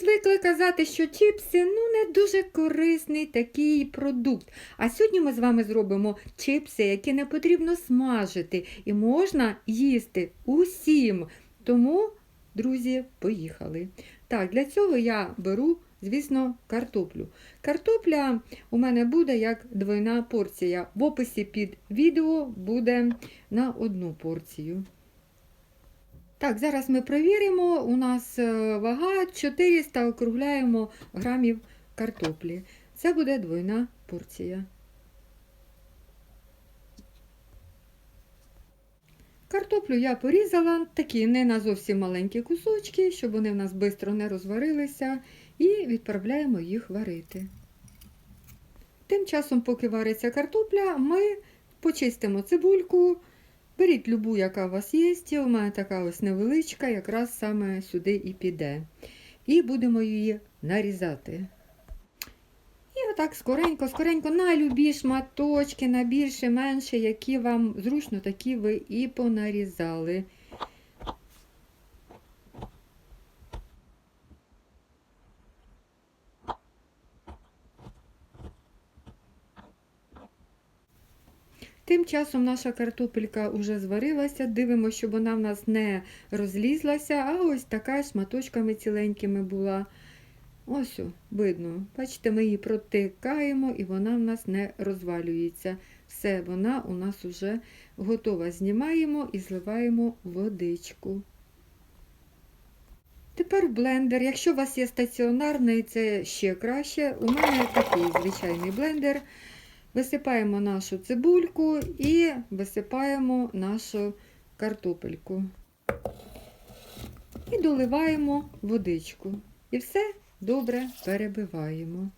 звикли казати, що чіпси ну не дуже корисний такий продукт. А сьогодні ми з вами зробимо чіпси, які не потрібно смажити, і можна їсти усім. Тому, друзі, поїхали. Так, для цього я беру, звісно, картоплю. Картопля у мене буде як двойна порція. В описі під відео буде на одну порцію. Так, зараз ми перевіримо. У нас е, вага 400 округляємо грамів картоплі. Це буде двойна порція. Картоплю я порізала, такі не на зовсім маленькі кусочки, щоб вони в нас швидко не розварилися, і відправляємо їх варити. Тим часом, поки вариться картопля, ми почистимо цибульку. Беріть любу, яка у вас є. У мене така ось невеличка, якраз саме сюди і піде. І будемо її нарізати. І отак скоренько, скоренько на любі шматочки, на більше, менше, які вам зручно, такі ви і понарізали. Тим часом наша картопелька вже зварилася, дивимося, щоб вона в нас не розлізлася, а ось така шматочками ціленькими була. Ось, видно. Бачите, ми її протикаємо і вона в нас не розвалюється. Все, вона у нас вже готова. Знімаємо і зливаємо водичку. Тепер блендер. Якщо у вас є стаціонарний, це ще краще. У мене такий звичайний блендер. Висипаємо нашу цибульку і висипаємо нашу картопельку. І доливаємо водичку. І все добре перебиваємо.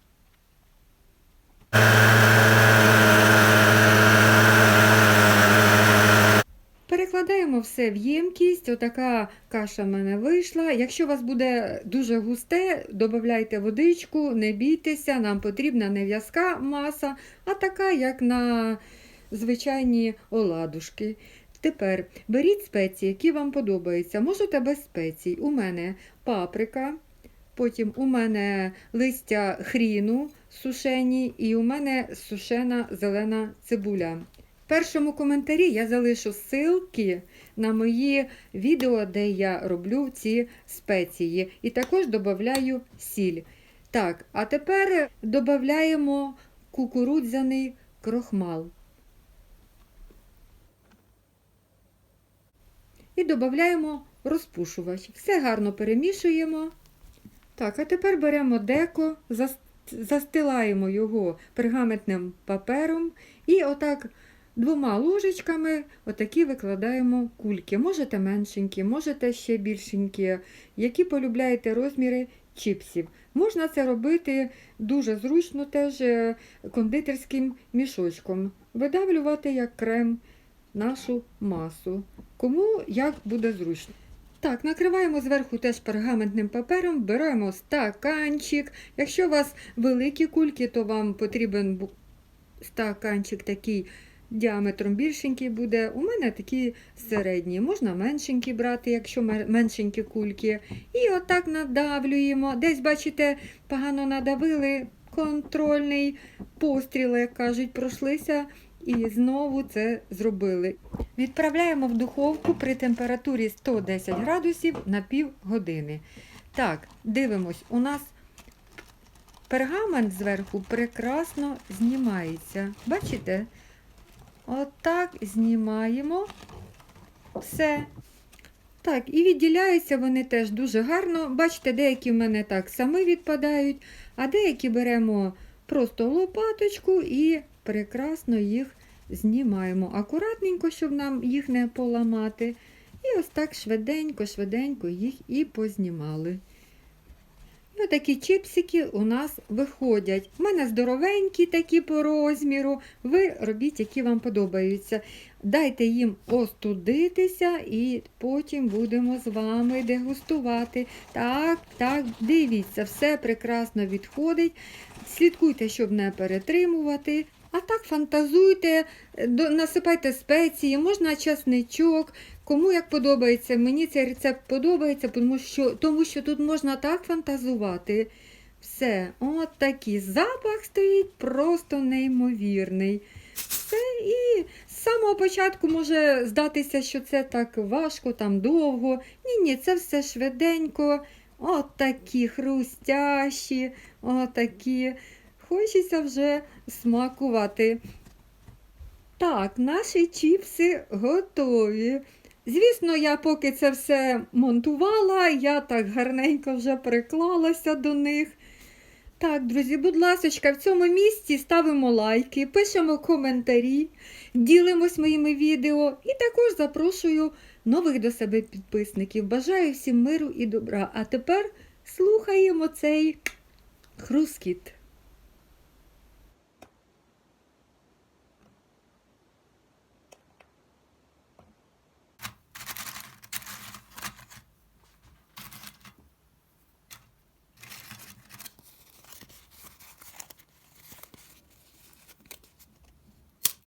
Перекладаємо все в ємкість. Отака каша в мене вийшла. Якщо у вас буде дуже густе, додавайте водичку, не бійтеся, нам потрібна не в'язка маса, а така, як на звичайні оладушки. Тепер беріть спеції, які вам подобаються. Можете без спецій. У мене паприка, потім у мене листя хріну сушені, і у мене сушена зелена цибуля. Першому коментарі я залишу ссылки на мої відео, де я роблю ці спеції. І також додаю сіль. Так, а тепер додаємо кукурудзяний крохмал. І додаємо розпушувач. Все гарно перемішуємо. Так, а тепер беремо деко, застилаємо його пергаментним папером і отак двома ложечками отакі викладаємо кульки. Можете меншенькі, можете ще більшенькі, які полюбляєте розміри чіпсів. Можна це робити дуже зручно теж е, кондитерським мішочком. Видавлювати як крем нашу масу. Кому як буде зручно. Так, накриваємо зверху теж пергаментним папером, беремо стаканчик. Якщо у вас великі кульки, то вам потрібен стаканчик такий діаметром більшенький буде. У мене такі середні. Можна меншенькі брати, якщо меншенькі кульки. І отак надавлюємо. Десь, бачите, погано надавили. Контрольний постріл, як кажуть, пройшлися і знову це зробили. Відправляємо в духовку при температурі 110 градусів на пів години. Так, дивимось, у нас пергамент зверху прекрасно знімається. Бачите? Отак знімаємо все. Так, і відділяються вони теж дуже гарно. Бачите, деякі в мене так самі відпадають, а деякі беремо просто лопаточку і прекрасно їх знімаємо. Акуратненько, щоб нам їх не поламати. І ось так швиденько, швиденько їх і познімали. І Такі чіпсики у нас виходять. У мене здоровенькі такі по розміру. Ви робіть, які вам подобаються. Дайте їм остудитися і потім будемо з вами дегустувати. Так, так, дивіться, все прекрасно відходить. Слідкуйте, щоб не перетримувати. А так фантазуйте, насипайте спеції, можна часничок. Кому як подобається, мені цей рецепт подобається, тому що, тому що тут можна так фантазувати. Все, от такий запах стоїть просто неймовірний. Все, і з самого початку може здатися, що це так важко, там довго. Ні, ні, це все швиденько. От такі хрустящі, от такі. Хочеться вже смакувати. Так, наші чіпси готові. Звісно, я поки це все монтувала, я так гарненько вже приклалася до них. Так, друзі, будь ласка, в цьому місці ставимо лайки, пишемо коментарі, ділимось моїми відео і також запрошую нових до себе підписників. Бажаю всім миру і добра. А тепер слухаємо цей хрускіт.